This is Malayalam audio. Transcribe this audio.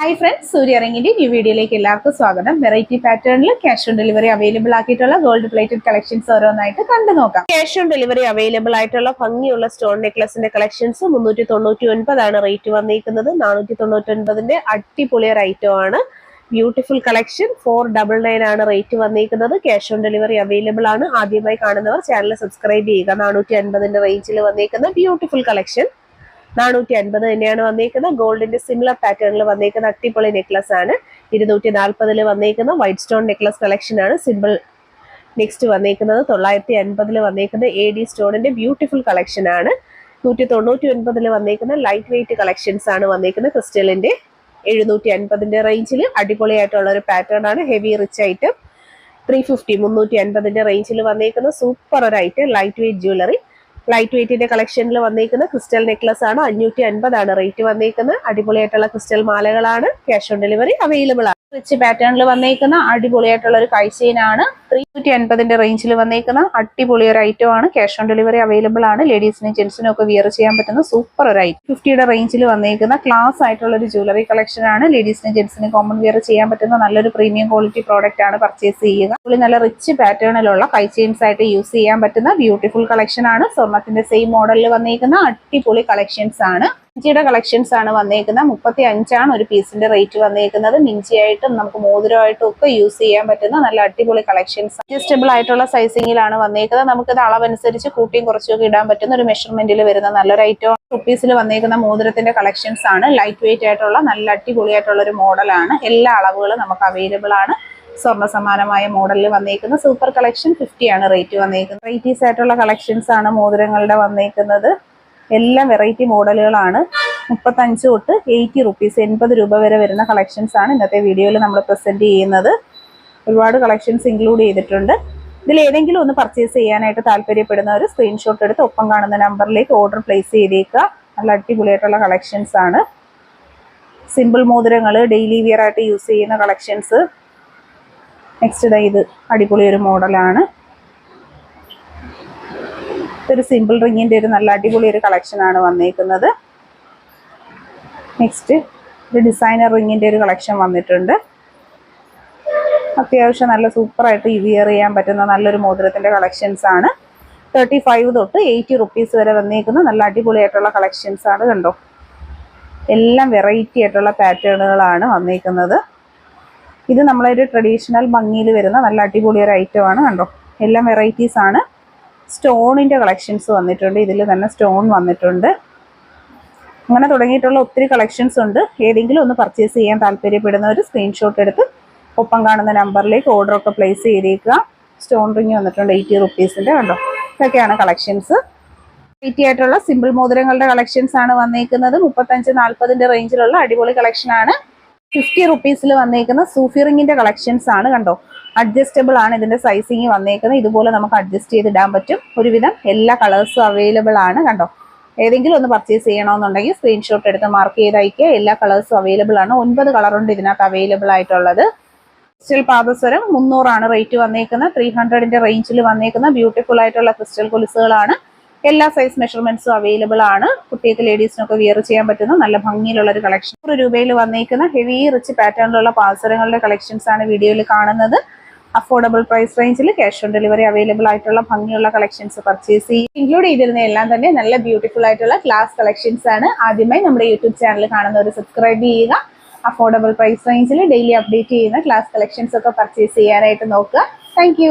ഹായ് ഫ്രണ്ട്സ് സൂര്യ റിങ്ങിന്റെ ന്യൂ വീഡിയോയിലേക്ക് എല്ലാവർക്കും സ്വാഗതം. വെറൈറ്റി പാറ്റേണിൽ ക്യാഷ് ഓൺ ഡെലിവറി അവൈലബിൾ ആക്കിയിട്ടുള്ള ഗോൾഡ് പ്ലേറ്റഡ് കളക്ഷൻസ് ഓരോന്നായിട്ട് കണ്ടു നോക്കാം. ക്യാഷ് ഓൺ ഡെലിവറി അവൈലബിൾ ആയിട്ടുള്ള ഭംഗിയുള്ള സ്റ്റോൺ നെക്ലസിന്റെ കളക്ഷൻസ് മുന്നൂറ്റി തൊണ്ണൂറ്റി ഒൻപതാണ് റേറ്റ് വന്നിരിക്കുന്നത്. നാനൂറ്റി തൊണ്ണൂറ്റി ഒൻപതിന്റെ അടിപൊളി ഐറ്റം ആണ്. Beautiful collection four double nine ആണ് റേറ്റ് വന്നിരിക്കുന്നത്. ക്യാഷ് ഓൺ ഡെലിവറി അവൈലബിൾ ആണ്. ആദ്യമായി കാണുന്നവർ ചാനൽ സബ്സ്ക്രൈബ് ചെയ്യുക. നാനൂറ്റി അൻപതിന്റെ റേഞ്ചിൽ വന്നിരിക്കുന്ന ബ്യൂട്ടിഫുൾ കളക്ഷൻ നാനൂറ്റി അൻപത് തന്നെയാണ് വന്നേക്കുന്നത്. ഗോൾഡിന്റെ സിമിലർ പാറ്റേണിൽ വന്നേക്കുന്ന അട്ടിപ്പൊളി നെക്ലസ് ആണ്. ഇരുന്നൂറ്റി നാൽപ്പതിൽ വന്നേക്കുന്ന വൈറ്റ് സ്റ്റോൺ നെക്ലസ് കളക്ഷൻ ആണ് സിമ്പിൾ നെക്സ്റ്റ് വന്നേക്കുന്നത്. തൊള്ളായിരത്തി അൻപതിൽ വന്നേക്കുന്ന എ ഡി സ്റ്റോണിന്റെ ബ്യൂട്ടിഫുൾ കളക്ഷൻ ആണ്. നൂറ്റി തൊണ്ണൂറ്റി ഒൻപതിൽ വന്നേക്കുന്ന ലൈറ്റ് വെയിറ്റ് കളക്ഷൻസ് ആണ് വന്നേക്കുന്നത് ക്രിസ്റ്റലിന്റെ. എഴുന്നൂറ്റി അൻപതിന്റെ റേഞ്ചിൽ അടിപൊളിയായിട്ടുള്ള ഒരു പാറ്റേൺ ആണ്. Heavy rich item three fifty മുന്നൂറ്റി അൻപതിന്റെ റേഞ്ചിൽ വന്നേക്കുന്ന സൂപ്പർ ഒരു item light weight jewellery light വെയിറ്റിന്റെ കളക്ഷനിൽ വന്നിരിക്കുന്ന ക്രിസ്റ്റൽ നെക്ലസ് ആണ്. അഞ്ഞൂറ്റി അൻപതാണ് റേറ്റ് വന്നിരിക്കുന്നത് അടിപൊളിയായിട്ടുള്ള ക്രിസ്റ്റൽ മാലകളാണ്. ക്യാഷ് ഓൺ ഡെലിവറി അവൈലബിൾ ആണ്. റിച്ച് പാറ്റേണിൽ വന്നേക്കുന്ന അടിപൊളിയായിട്ടുള്ള ഒരു കൈച്ചെയിനാണ് ത്രീ നൂറ്റി അൻപതിന്റെ റേഞ്ചിൽ വന്നേക്കുന്ന അടിപൊളി ഒരു ഐറ്റം ആണ്. ക്യാഷ് ഓൺ ഡെലിവറി അവൈലബിൾ ആണ്. ലേഡീസിനും ജെൻസിനും ഒക്കെ വിയർ ചെയ്യാൻ പറ്റുന്ന സൂപ്പർ ഒരു ഐറ്റം ഫിഫ്റ്റിയുടെ റേഞ്ചിൽ വന്നേക്കുന്ന ക്ലാസ് ആയിട്ടുള്ള ഒരു ജ്വല്ലറി കളക്ഷൻ ആണ്. ലേഡീസിനും ജെൻസിനും കോമൺ വിയർ ചെയ്യാൻ പറ്റുന്ന നല്ലൊരു പ്രീമിയം ക്വാളിറ്റി പ്രോഡക്റ്റ് ആണ് പർച്ചേസ് ചെയ്യുക. പുള്ളി നല്ല റിച്ച് പാറ്റേണിലുള്ള കൈ ആയിട്ട് യൂസ് ചെയ്യാൻ പറ്റുന്ന ബ്യൂട്ടിഫുൾ കളക്ഷൻ ആണ്. സ്വർണത്തിന്റെ സെയിം മോഡലിൽ വന്നേക്കുന്ന അടിപൊളി കളക്ഷൻസ് ആണ്. മിഞ്ചിയുടെ കളക്ഷൻസ് ആണ് വന്നേക്കുന്നത്. മുപ്പത്തി അഞ്ചാണ് ഒരു പീസിന്റെ റേറ്റ് വന്നേക്കുന്നത്. മിഞ്ചിയായിട്ടും നമുക്ക് മോതിരമായിട്ടും ഒക്കെ യൂസ് ചെയ്യാൻ പറ്റുന്ന നല്ല അടിപൊളി കളക്ഷൻസ് അഡ്ജസ്റ്റബിൾ ആയിട്ടുള്ള സൈസിങ്ങിലാണ് വന്നേക്കുന്നത്. നമുക്കിത് അളവനുസരിച്ച് കൂട്ടിയും കുറച്ചും ഇടാൻ പറ്റുന്ന ഒരു മെഷർമെന്റിൽ വരുന്ന നല്ലൊരു ഐറ്റം റുപ്പീസിൽ വന്നേക്കുന്ന മോതിരത്തിന്റെ കളക്ഷൻസ് ആണ്. ലൈറ്റ് വെയിറ്റ് ആയിട്ടുള്ള നല്ല അടിപൊളിയായിട്ടുള്ള ഒരു മോഡലാണ് എല്ലാ അളവുകളും നമുക്ക് അവൈലബിൾ ആണ്. സ്വർണ സമാനമായ മോഡലിൽ വന്നേക്കുന്ന സൂപ്പർ കളക്ഷൻ ഫിഫ്റ്റി ആണ് റേറ്റ് വന്നേക്കുന്നത്. വെറൈറ്റീസ് ആയിട്ടുള്ള കളക്ഷൻസ് ആണ് മോതിരങ്ങളുടെ വന്നേക്കുന്നത്. എല്ലാം വെറൈറ്റി മോഡലുകളാണ്. മുപ്പത്തഞ്ച് തൊട്ട് എയ്റ്റി റുപ്പീസ് എൺപത് രൂപ വരെ വരുന്ന കളക്ഷൻസ് ആണ് ഇന്നത്തെ വീഡിയോയിൽ നമ്മൾ പ്രസന്റ് ചെയ്യുന്നത്. ഒരുപാട് കളക്ഷൻസ് ഇൻക്ലൂഡ് ചെയ്തിട്ടുണ്ട്. ഇതിൽ ഏതെങ്കിലും ഒന്ന് പർച്ചേസ് ചെയ്യാനായിട്ട് താല്പര്യപ്പെടുന്നവർ സ്ക്രീൻഷോട്ട് എടുത്ത് ഒപ്പം കാണുന്ന നമ്പറിലേക്ക് ഓർഡർ പ്ലേസ് ചെയ്തേക്കുക. നല്ല അടിപൊളിയായിട്ടുള്ള കളക്ഷൻസ് ആണ്. സിമ്പിൾ മോതിരങ്ങൾ ഡെയിലി വിയർ ആയിട്ട് യൂസ് ചെയ്യുന്ന കളക്ഷൻസ് നെക്സ്റ്റ് ഇതാ അടിപൊളി ഒരു മോഡലാണ് ഇതൊരു സിമ്പിൾ റിങ്ങിന്റെ ഒരു നല്ല അടിപൊളി ഒരു കളക്ഷൻ ആണ് വന്നേക്കുന്നത്. നെക്സ്റ്റ് ഒരു ഡിസൈനർ റിങ്ങിന്റെ ഒരു കളക്ഷൻ വന്നിട്ടുണ്ട്. അത്യാവശ്യം നല്ല സൂപ്പറായിട്ട് വിയർ ചെയ്യാൻ പറ്റുന്ന നല്ലൊരു മോതിരത്തിന്റെ കളക്ഷൻസ് ആണ്. തേർട്ടി ഫൈവ് തൊട്ട് എയ്റ്റി റുപ്പീസ് വരെ വന്നേക്കുന്ന നല്ല അടിപൊളിയായിട്ടുള്ള കളക്ഷൻസ് ആണ് കണ്ടോ? എല്ലാം വെറൈറ്റി ആയിട്ടുള്ള പാറ്റേണുകളാണ് വന്നേക്കുന്നത്. ഇത് നമ്മളൊരു ട്രഡീഷണൽ ഭംഗിയിൽ വരുന്ന നല്ല അടിപൊളി ഒരു ഐറ്റം ആണ് കണ്ടോ? എല്ലാം വെറൈറ്റീസ് ആണ്. സ്റ്റോണിന്റെ കളക്ഷൻസ് വന്നിട്ടുണ്ട്. ഇതിൽ തന്നെ സ്റ്റോൺ വന്നിട്ടുണ്ട്. അങ്ങനെ തുടങ്ങിയിട്ടുള്ള ഒത്തിരി കളക്ഷൻസ് ഉണ്ട്. ഏതെങ്കിലും ഒന്ന് പർച്ചേസ് ചെയ്യാൻ താല്പര്യപ്പെടുന്നവർ സ്ക്രീൻഷോട്ട് എടുത്ത് ഒപ്പം കാണുന്ന നമ്പറിലേക്ക് ഓർഡർ ഒക്കെ പ്ലേസ് ചെയ്തേക്കുക. സ്റ്റോൺ റിങ് വന്നിട്ടുണ്ട് എയ്റ്റി റുപ്പീസിന്റെ കണ്ടോ? ഇതൊക്കെയാണ് കളക്ഷൻസ്. വെറൈറ്റി ആയിട്ടുള്ള സിമ്പിൾ മോതിരങ്ങളുടെ കളക്ഷൻസ് ആണ് വന്നേക്കുന്നത്. മുപ്പത്തഞ്ച് നാൽപ്പതിന്റെ റേഞ്ചിലുള്ള അടിപൊളി കളക്ഷൻ ആണ്. ഫിഫ്റ്റി റുപ്പീസിൽ വന്നേക്കുന്ന സൂഫി റിങ്ങിന്റെ കളക്ഷൻസ് ആണ് കണ്ടോ? അഡ്ജസ്റ്റബിൾ ആണ് ഇതിന്റെ സൈസിങ് വന്നേക്കുന്നത്. ഇതുപോലെ നമുക്ക് അഡ്ജസ്റ്റ് ചെയ്ത് ഇടാൻ പറ്റും. ഒരുവിധം എല്ലാ കളേഴ്സും അവൈലബിൾ ആണ് കണ്ടോ? ഏതെങ്കിലും ഒന്ന് പർച്ചേസ് ചെയ്യണമെന്നുണ്ടെങ്കിൽ സ്ക്രീൻഷോട്ട് എടുത്ത് മാർക്ക് ചെയ്ത് അയക്കുക എല്ലാ കളേഴ്സും അവൈലബിൾ ആണ്. ഒൻപത് കളറുണ്ട് ഇതിനകത്ത് അവൈലബിൾ ആയിട്ടുള്ളത്. ക്രിസ്റ്റൽ പാദസ്വരം മുന്നൂറാണ് റേറ്റ് വന്നേക്കുന്നത്. ത്രീ ഹൺഡ്രഡിന്റെ റേഞ്ചിൽ വന്നേക്കുന്ന ബ്യൂട്ടിഫുൾ ആയിട്ടുള്ള ക്രിസ്റ്റൽ കൊലുസുകളാണ്. എല്ലാ സൈസ് മെഷർമെന്റ്സും അവൈലബിൾ ആണ്. കുട്ടികൾക്ക് ലേഡീസിനൊക്കെ വിയർ ചെയ്യാൻ പറ്റുന്ന നല്ല ഭംഗിയിലുള്ള ഒരു കളക്ഷൻ നൂറ് രൂപയിൽ വന്നിരിക്കുന്ന ഹെവി റിച്ച് പാറ്റേണിലുള്ള പാസരങ്ങളുടെ കളക്ഷൻസ് ആണ് വീഡിയോയിൽ കാണുന്നത്. അഫോർഡബിൾ പ്രൈസ് റേഞ്ചിൽ ക്യാഷ് ഓൺ ഡെലിവറി അവൈലബിൾ ആയിട്ടുള്ള ഭംഗിയുള്ള കളക്ഷൻസ് പർച്ചേസ് ചെയ്യും ഇൻക്ലൂഡ് ചെയ്തിരുന്ന എല്ലാം തന്നെ നല്ല ബ്യൂട്ടിഫുൾ ആയിട്ടുള്ള ക്ലാസ് കളക്ഷൻസ് ആണ്. ആദ്യമായി നമ്മുടെ യൂട്യൂബ് ചാനൽ കാണുന്നവർ സബ്സ്ക്രൈബ് ചെയ്യുക. അഫോർഡബിൾ പ്രൈസ് റേഞ്ചിൽ ഡെയിലി അപ്ഡേറ്റ് ചെയ്യുന്ന ക്ലാസ് കളക്ഷൻസ് ഒക്കെ പർച്ചേസ് ചെയ്യാനായിട്ട് നോക്കുക. താങ്ക്